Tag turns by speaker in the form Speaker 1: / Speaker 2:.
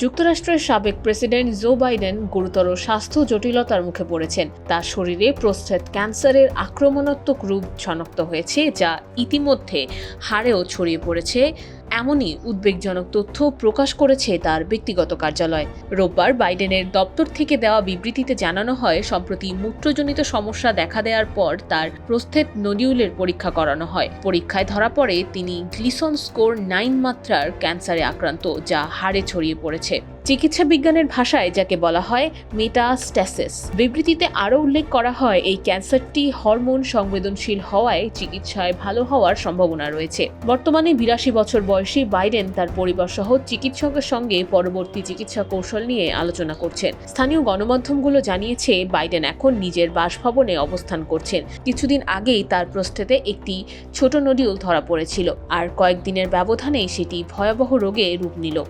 Speaker 1: যুক্তরাষ্ট্রের সাবেক president Joe Biden গুরুতর স্বাস্থ্য জটিলতার মুখে পড়েছেন। তার শরীরে প্রস্টেট ক্যান্সারের আক্রমণাত্মক রূপ শনাক্ত হয়েছে, যা ইতিমধ্যে হাড়েও ছড়িয়ে পড়েছে। এমনই উদ্বেগজনক তথ্য প্রকাশ করেছে তার ব্যক্তিগত কার্যালয়। রোববার বাইডেনের দপ্তর থেকে দেওয়া বিবৃতিতে জানানো হয়, সম্প্রতি মূত্রজনিত সমস্যা দেখা দেওয়ার পর তার প্রস্থেত নডিউলের পরীক্ষা করানো হয়। পরীক্ষায় ধরা পড়ে তিনি গ্লিসন স্কোর নাইন মাত্রার ক্যান্সারে আক্রান্ত, যা হাড়ে ছড়িয়ে পড়েছে। চিকিৎসা বিজ্ঞানের ভাষায় যাকে বলা হয় মেটাস্ট্যাসিস বিবৃতিতে আরও উল্লেখ করা হয়, এই ক্যান্সারটি হরমোন সংবেদনশীল হওয়ায় চিকিৎসায় ভালো হওয়ার সম্ভাবনা রয়েছে। বর্তমানে বিরাশি বছর বয়সী বাইডেন তার পরিবার সহ চিকিৎসকের সঙ্গে পরবর্তী চিকিৎসা কৌশল নিয়ে আলোচনা করছেন। স্থানীয় গণমাধ্যমগুলো জানিয়েছে, বাইডেন এখন নিজের বাসভবনে অবস্থান করছেন। কিছুদিন আগেই তার প্রস্থেতে একটি ছোট নডিউল ধরা পড়েছিল, আর কয়েকদিনের ব্যবধানেই সেটি ভয়াবহ রোগে রূপ নিল।